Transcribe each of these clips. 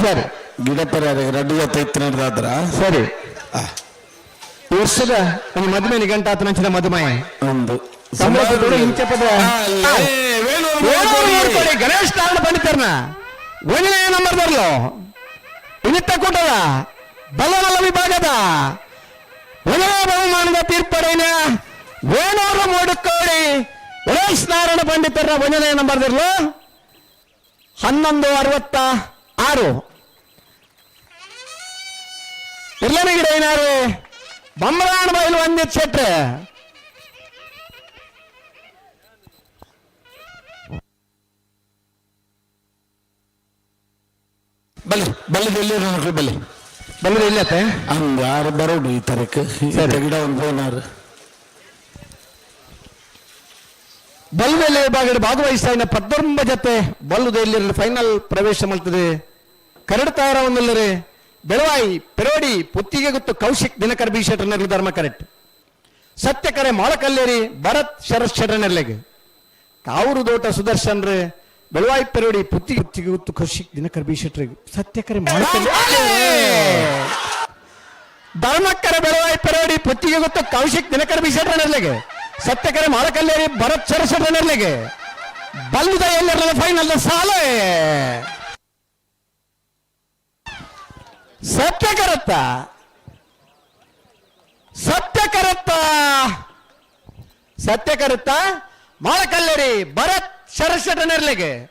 ಸರಿ. ಗಿಡಪರ ರೆಡ್ಡಿ ಜೊತೆ ಇತ್ತು ಸರಿ. ವರ್ಷದ ಒಂದು ಮದುವೆ ನಿಗಂಟ ಆತನಂಚಿನ ಮದುಮಯ ಒಂದು. ಸಂಬಳದೋಡು ಇಂಚೆ ಪದ. ಗಣೇಶ್ ನಾರಾಯಣ ಪಂಡಿತರ್ನ ಒಂದಿನ ನಂಬರ್ ಬರ್ಲು ಇನ್ನಿತ್ತ ಕೂಟದ? ಬಲ್ಲವಲ್ಲ ವಿಭಾಗದ? ಒಂದನೇ ಬಹುಮಾನದ ತೀರ್ಪಡೆಯ ವೇಣೂರ ಮೂಡುಕೋಡಿ ಗಣೇಶ್ ನಾರಾಯಣ ಪಂಡಿತರ ಒಂದನೇ ನಂಬರ್ ಬರ್ಲು ಹನ್ನೊಂದು ಅರವತ್ತ ಆರು. ಇರ್ಲನೇ ಗಿಡ ಏನಾರು? ಬೊಮ್ಮರಾಣ ಬಯಲು ಒಂದೇ ಕ್ಷೇತ್ರ ಬಲ್ಲಿ ಬಲ್ಲಿದ ಎಲ್ಲಿ ನೋಡ್ರಿ ಬಲ್ಲಿ ಬಂದ್ರೆ ಇಲ್ಲತ್ತೆ ಹಂಗ ಯಾರು ಬರೋಡು ಈ ತರಕ್ಕೆ. ಗಿಡ ಒಂದು ಬೋನಾರು ಬಲ್ವೆಲೆ ವಿಭಾಗದ ಭಾಗವಹಿಸ್ತಾ ಪದ್ದೊಂಬ ಜತೆ. ಬಲ್ಲುದಲ್ಲಿ ಫೈನಲ್ ಪ್ರವೇಶ ಮಾಡ್ತದೆ. ಕರಡ್ತಾ ಇರೋವನ್ನಲ್ಲರಿ ಬೆಳವಾಯಿ ಪೆರೋಡಿ ಪುತ್ತಿಗೆ ಗೊತ್ತು, ಕೌಶಿಕ್, ದಿನಕರ್ ಬಿ ಶೆಟ್ರನಲ್ಲಿ ಧರ್ಮ ಕರೆಕ್ಟ್ ಸತ್ಯಕರೆ ಮಾಳಕಲ್ಲೇರಿ, ಭರತ್, ಶರತ್ ಶೆಟ್ರನರ್ಲೆಗೆ ಕಾವೂರು ದೋಟ ಸುದರ್ಶನ್ ರೇ ಬೆಳವಾಯಿ ಪೆರೋಡಿ ಪುತ್ತಿಗೆ ಪುತ್ತಿಗೆ ಗೊತ್ತು, ಕೌಶಿಕ್, ದಿನಕರ್ ಬಿ ಸತ್ಯಕರೆ ಮಾಳಕಲ್ಲೇರಿ. ಧರ್ಮಕ್ಕರ ಬೆಳವಾಯಿ ಪೆರೋಡಿ ಪುತ್ತಿಗೆ ಗೊತ್ತು, ಕೌಶಿಕ್, ದಿನಕರ್ ಬಿ ಸತ್ಯ ಸತ್ಯಕರೆ ಮಾಳಕಲ್ಲೇರಿ, ಭರತ್, ಶರತ್ ಶೆಟ್ರನರ್ಲೆಗೆ ಬಲ್ಲುದ ಎಲ್ಲರಲ್ಲ ಫೈನಲ್ ಸಾಲೆ. ಸತ್ಯಕರತ್ತ ಸತ್ಯ ಕರತ್ತ? ಮಾಡಕಲ್ಲರಿ ಭರತ್ ಶರಶಟನೆರ್ಲೆಗೆ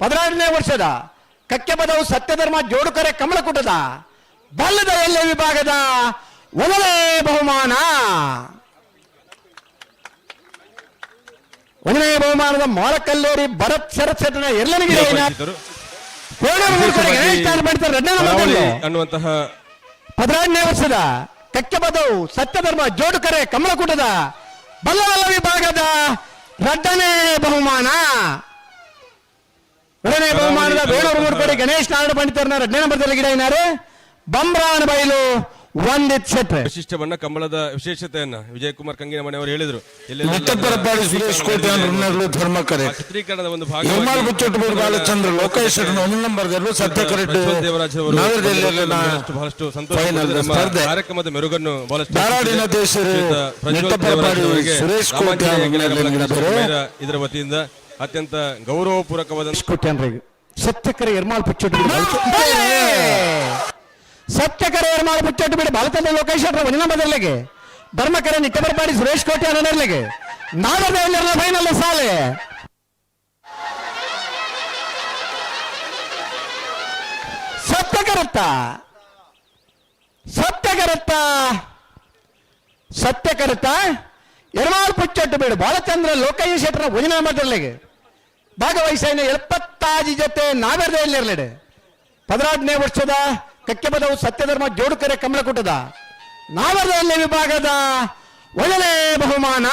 ಪದಿನಾರನೇ ವರ್ಷದ ಕಕ್ಕೆ ಪದವು ಸತ್ಯಧರ್ಮ ಜೋಡುಕರೆ ಕಮಲಕುಟದ ಬಲ್ಲದ ಎಲ್ಲ ವಿಭಾಗದ ಮೊದಲೇ ಬಹುಮಾನ? ಒಂದನೇ ಬಹುಮಾನದ ಮಾಳಕಲ್ಲೇರಿ ಭರತ್ ಶರಶಟನ ಎಲ್ಲನಿಗೆ ಉಪಸ್ಥಿತರು ಕರಾವಳಿ ಅನ್ನುವಂತಹ ಹದಿನಾರನೇ ವರ್ಷದ ಕಕ್ಕೆ ಪದವು ಸತ್ಯಧರ್ಮ ಜೋಡುಕರೆ ಕಮಲಕುಟದ ಬಲ್ಲವಲ್ಲ ವಿಭಾಗದ ರಡ್ಡನೇ ಬಹುಮಾನ. ಎರಡನೇ ಬಹುಮಾನದ ಬೇಲೂರು ಮೂರ್ಪಡಿ ಗಣೇಶ್ ನಾರಾಯಣ ಪಂಡಿತರನ್ನ ಎರಡನೇ ನಂಬರ್ ಗಿಡ ಏನಾರು ಬಂಬ್ರಾಣ ಬೈಲು ಒಂದಿತ್ ವಿಶಿಷ್ಟ ವಿಶಿಷ್ಟವನ್ನ ಕಂಬಳದ ವಿಶೇಷತೆಯನ್ನ ವಿಜಯಕುಮಾರ್ ಕಂಗಿನ ಮನೆಯವರು ಹೇಳಿದ್ರು. ಎಲ್ಲೆಲ್ಲೆಲ್ಲ ಮುತ್ತಪ್ಪರ ಪಾಡಿ ಸುರೇಶ್ ಕೋಟೆ ಅನ್ನೋರು ಧರ್ಮ ಕರೆ ಆ ಚಿತ್ರೀಕರಣದ ಒಂದು ಭಾಗ ಬಾಲಚಂದ್ರ ಲೋಕೇಶ್ ಒಂದು ನಂಬರ್ ಸತ್ಯ ಕರೆಕ್ಟ್ ಪ್ರಜ್ವಲ್ ದೇವರಾಜ್ ಅವರು ಬಹಳಷ್ಟು ಸಂತೋಷ. ಕಾರ್ಯಕ್ರಮದ ಮೆರುಗನ್ನು ಬಹಳಷ್ಟು ಧಾರಾಡಿನ. ದೇಶರು ಸುರೇಶ್ ಕೋಟೆ ಇದರ ವತಿಯಿಂದ ಅತ್ಯಂತ ಗೌರವಪೂರ್ವಕವಾದ ಸತ್ಯಕರ ಎರ್ಮಾಳ್ ಪುಚ್ಚೊಟ್ಟು ಬಿಡಿ ಸತ್ಯಕರೆ ಮಾಡಿ ಪುಚ್ಚೊಟ್ಟು ಬಿಡಿ. ಬಾಲತಂದೆ ಲೋಕೇಶ್ ಬದಲಿಗೆ ಧರ್ಮ ಕರೆ ಧರ್ಮಕರೆ ನಿಟ್ಟಬರಪಾಡಿ ಸುರೇಶ್ ಕೋಟೆ ಅನ್ನರ್ಲಿಗೆ ಎಲ್ಲರ ಫೈನಲ್ ಸಾಲೆ. ಸತ್ಯಕರತ್ತ ಸತ್ಯಕರತ್ತ ಸತ್ಯಕರತ್ತ ಎರ್ಮಾಳ್ ಪುಚ್ಚಟ್ಟು ಬೇಡ. ಬಾಲಚಂದ್ರ ಲೋಕಯ್ಯ ಶೆಟ್ಟರ ಒಂದಿನ ಬದಲಿಗೆ ಭಾಗವಹಿಸಿನ ಎಪ್ಪತ್ತಾಜಿ ಜೊತೆ ನಾಗರದಲ್ಲಿರಲಿಡೆ ಪದಿನಾರನೇ ವರ್ಷದ ಕಕ್ಕೆ ಪದವು ಸತ್ಯಧರ್ಮ ಜೋಡುಕರೆ ಕಮಲಕುಟದ ನಾಗರದಲ್ಲಿ ವಿಭಾಗದ ಒಳ್ಳೆ ಬಹುಮಾನ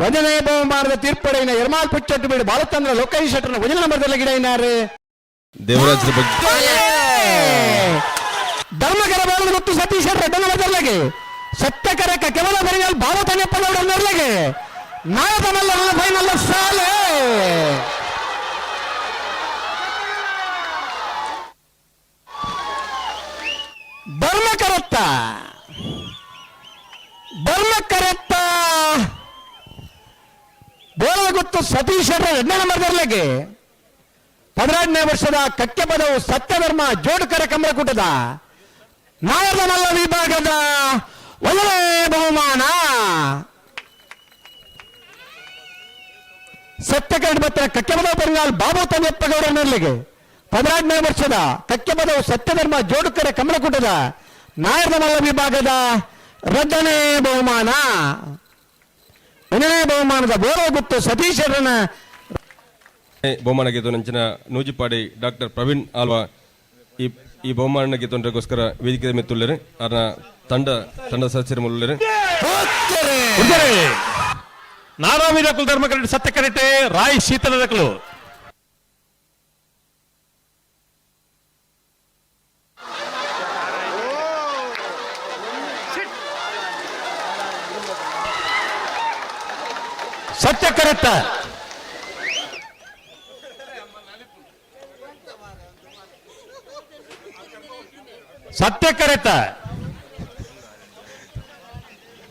ಒಂದನೇ ಬಹುಮಾನದ ತೀರ್ಪಡೆಯಿನ ಎರ್ಮಾಲ್ ಪುಚ್ಚಟ್ಟು ಬಿಡು ಬಾಲಚಂದ್ರ ಲೋಕೇಶ್ ಶೆಟ್ಟರ್ನ ಒಂದನೇ ನಂಬರ್ದಲ್ಲಿ ಗಿಡ ಏನಾರು ದೇವರಾಜರ ಬಗ್ಗೆ ಧರ್ಮಕರ ಬಾಳು ಮತ್ತು ಸತೀಶ್ ರೆಡ್ಡ ನಂಬರ್ದಲ್ಲಿಗೆ ಸತ್ಯಕರ ಕೆವಲ ಬರಿಗಾಲ್ ಬಾಲ ತಣ್ಣಪ್ಪನವರನ್ನರ್ಲಿಗೆ ನಾಯಕನಲ್ಲ ಫೈನಲ್ ಸಾಲೆ ಧರ್ಮಕರತ್ತ. ಧರ್ಮಕರತ್ತ. ಬೋಳಗುತ್ತು ಸತೀಶ್ ಎರಡನೇ ನಂಬರ್ದಲ್ಲಿಗೆ ಹದಿನಾರನೇ ವರ್ಷದ ಕಕ್ಕೆ ಪದವು ಸತ್ಯಧರ್ಮ ಜೋಡುಕರ ಕಮಲಕೂಟದ. ನಾಯಕನಲ್ಲ ವಿಭಾಗದ ಒಳ್ಳೆ ಬಹುಮಾನ. ಸತ್ಯಕರಣ ಕಕ್ಕೆ ಪದವು ಬರಂಗಾಲ್ ಬಾಬು ನೆರಳಿಗೆ ಹದಿನಾರನೇ ವರ್ಷದ ಕಕ್ಕೆ ಪದವು ಸತ್ಯಧರ್ಮ ಜೋಡುಕರ ಕಮಲಕೂಟದ ನಾಯಕನಲ್ಲ ವಿಭಾಗದ ರದ್ದನೇ ಬಹುಮಾನ. ಒಂದನೇ ಬಹುಮಾನದ ಬೋರೋಗುತ್ತು ಸತೀಶರನ ಬಹುಮಾನ ಗೆದ್ದುನಂಚಿನ ನೂಜಿಪಾಡಿ ಡಾಕ್ಟರ್ ಪ್ರವೀಣ್ ಆಲ್ವಾ ಈ ಈ ಬಹುಮಾನ ಗೆದ್ದುಂಡ್ರಗೋಸ್ಕರ ವೇದಿಕೆ ಮೆತ್ತುಳ್ಳರು ಅವರ ತಂಡ ತಂಡ ಸದಸ್ಯರ ಮುಳ್ಳರು ನಾರಾಮೀರ ಕುಲ ಧರ್ಮ ಕರೆಕ್ಟ್ ಸತ್ಯ ಕರೆಕ್ಟೆ ರಾಯ್ ಶೀತಲ ರಕಲು ಸತ್ಯ ಕರೆತ್ತ ಸತ್ಯ ಕರೆತ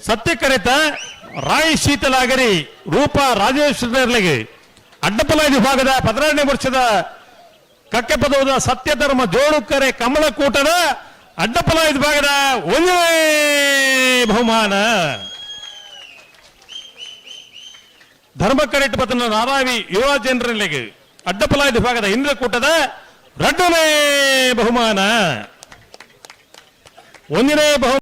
ಸತ್ಯ ಕರೆತ ರಾಯಿ ಶೀತಲಾಗರಿ, ರೂಪ ರಾಜೇಶ್ವರಿಗೆ ಅಡ್ಡಪಲಾಯಿ ವಿಭಾಗದ ಪದರನೇ ವರ್ಷದ ಕಕ್ಕೆ ಪದವದ ಸತ್ಯ ಧರ್ಮ ಜೋಳುಕರೆ ಕಮಲಕೂಟದ ಅಡ್ಡಪಲಾಯಿ ವಿಭಾಗದ ಒಂದೇ ಬಹುಮಾನ. ಧರ್ಮಕರೆಟ್ ಪತನ ನಾವಾವಿ ಯುವ ಜನರಲ್ಲಿಗೆ ಅಡ್ಡಪಲಾಯಿ ವಿಭಾಗದ ಇಂದ್ರಕೂಟದ ರಡ್ಡನೇ ಬಹುಮಾನ. ಒಂದನೇ ಬಹು